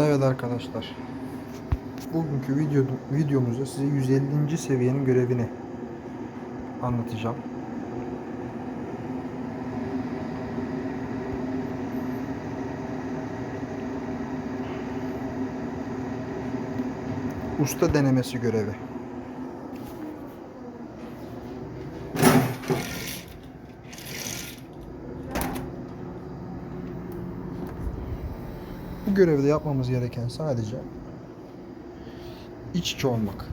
Evet arkadaşlar. Bugünkü video, videomuzda size 150. seviyenin görevini anlatacağım. Usta denemesi görevi. Bu görevde yapmamız gereken sadece iç içe olmak.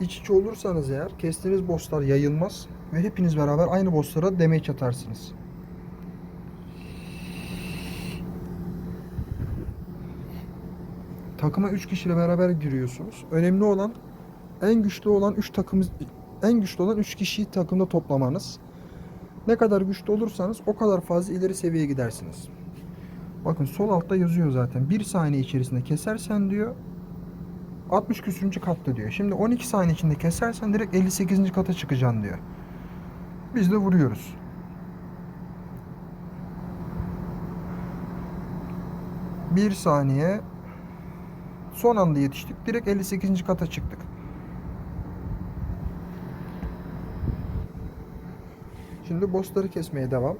İç içe olursanız eğer kestiğiniz bosslar yayılmaz ve hepiniz beraber aynı bosslara damage atarsınız. Takıma 3 kişiyle beraber giriyorsunuz. Önemli olan en güçlü olan 3 takımız en güçlü olan 3 kişiyi takımda toplamanız. Ne kadar güçlü olursanız o kadar fazla ileri seviyeye gidersiniz. Bakın sol altta yazıyor zaten. 1 saniye içerisinde kesersen diyor 60 küsürüncü katta diyor. Şimdi 12 saniye içinde kesersen direkt 58. kata çıkacaksın diyor. Biz de vuruyoruz. Bir saniye son anda yetiştik. Direkt 58. kata çıktık. Şimdi bossları kesmeye devam.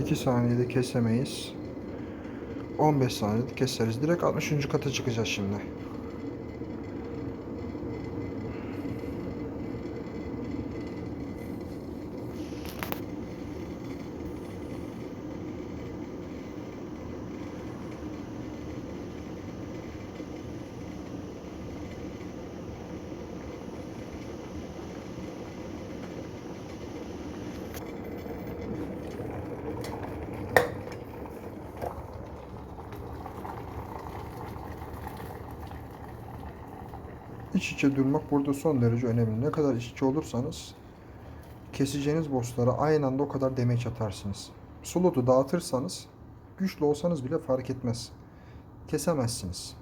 İki saniyede kesemeyiz. 15 saniyede keseriz. Direkt 60. kata çıkacağız şimdi. İç içe durmak burada son derece önemli. Ne kadar iç içe olursanız keseceğiniz bosslara aynı anda o kadar damage atarsınız. Slotu dağıtırsanız güçlü olsanız bile fark etmez. Kesemezsiniz.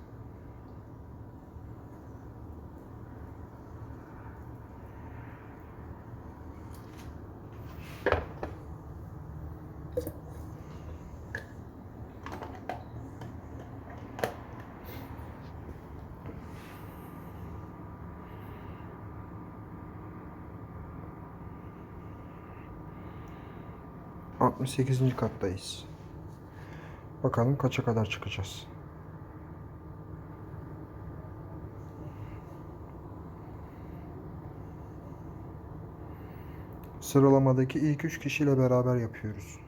Altmış sekizinci kattayız. Bakalım kaça kadar çıkacağız. Sıralamadaki ilk üç kişiyle beraber yapıyoruz.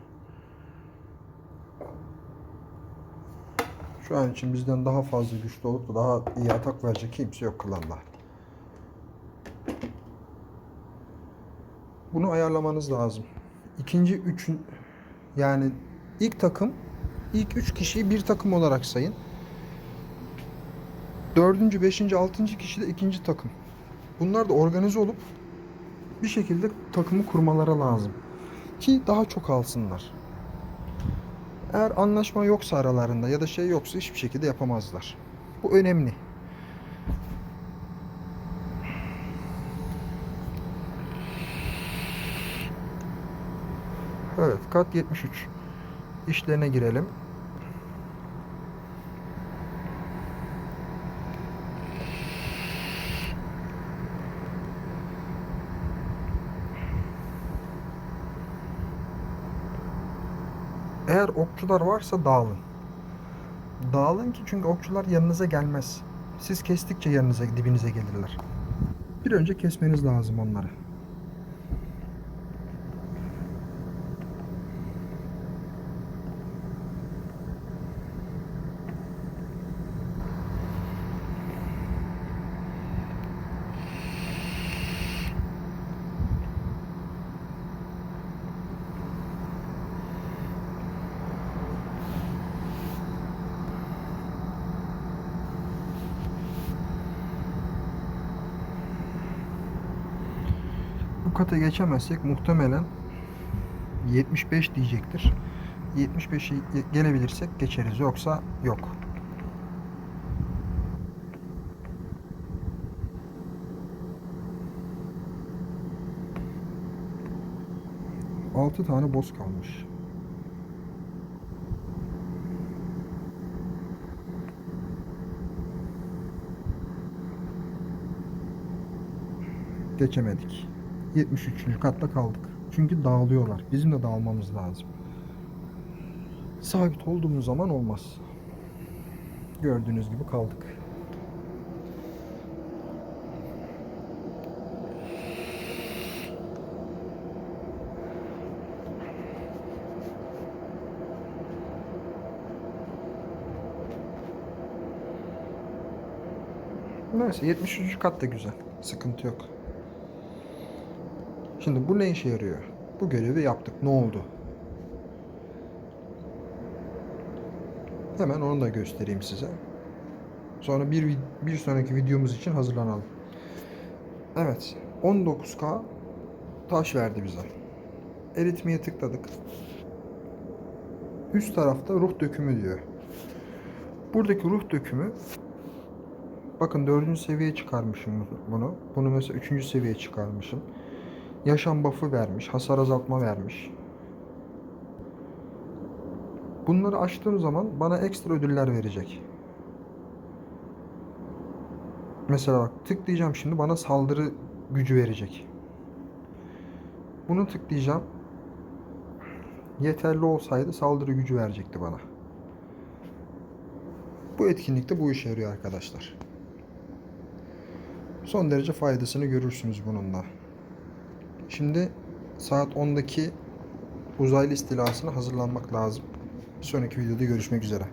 Şu an için bizden daha fazla güçlü olup da daha iyi atak verecek kimse yok klanda. Bunu ayarlamanız lazım. İkinci üçün yani ilk takım ilk üç kişiyi bir takım olarak sayın. Dördüncü, beşinci, altıncı kişi de ikinci takım. Bunlar da organize olup bir şekilde takımı kurmaları lazım. Ki daha çok alsınlar. Eğer anlaşma yoksa aralarında ya da şey yoksa hiçbir şekilde yapamazlar. Bu önemli. Evet, kat 73. İşlerine girelim. Eğer okçular varsa dağılın. Dağılın ki çünkü okçular yanınıza gelmez. Siz kestikçe yanınıza dibinize gelirler. Bir önce kesmeniz lazım onları. Kata geçemezsek muhtemelen 75 diyecektir. 75'i gelebilirsek geçeriz. Yoksa yok. Altı tane boss kalmış. Geçemedik. 73. katta kaldık. Çünkü dağılıyorlar. Bizim de dağılmamız lazım. Sabit olduğumuz zaman olmaz. Gördüğünüz gibi kaldık. Neyse 73. kat da güzel. Sıkıntı yok. Şimdi bu ne işe yarıyor? Bu görevi yaptık. Ne oldu? Hemen onu da göstereyim size. Sonra bir, bir sonraki videomuz için hazırlanalım. Evet. 19K taş verdi bize. Eritmeye tıkladık. Üst tarafta ruh dökümü diyor. Buradaki ruh dökümü bakın dördüncü seviyeye çıkarmışım bunu. Bunu mesela üçüncü seviyeye çıkarmışım. Yaşam buff'ı vermiş. Hasar azaltma vermiş. Bunları açtığım zaman bana ekstra ödüller verecek. Mesela bak tıklayacağım şimdi bana saldırı gücü verecek. Bunu tıklayacağım. Yeterli olsaydı saldırı gücü verecekti bana. Bu etkinlikte bu işe yarıyor arkadaşlar. Son derece faydasını görürsünüz bununla. Şimdi saat 10'daki uzaylı istilasına hazırlanmak lazım. Bir sonraki videoda görüşmek üzere.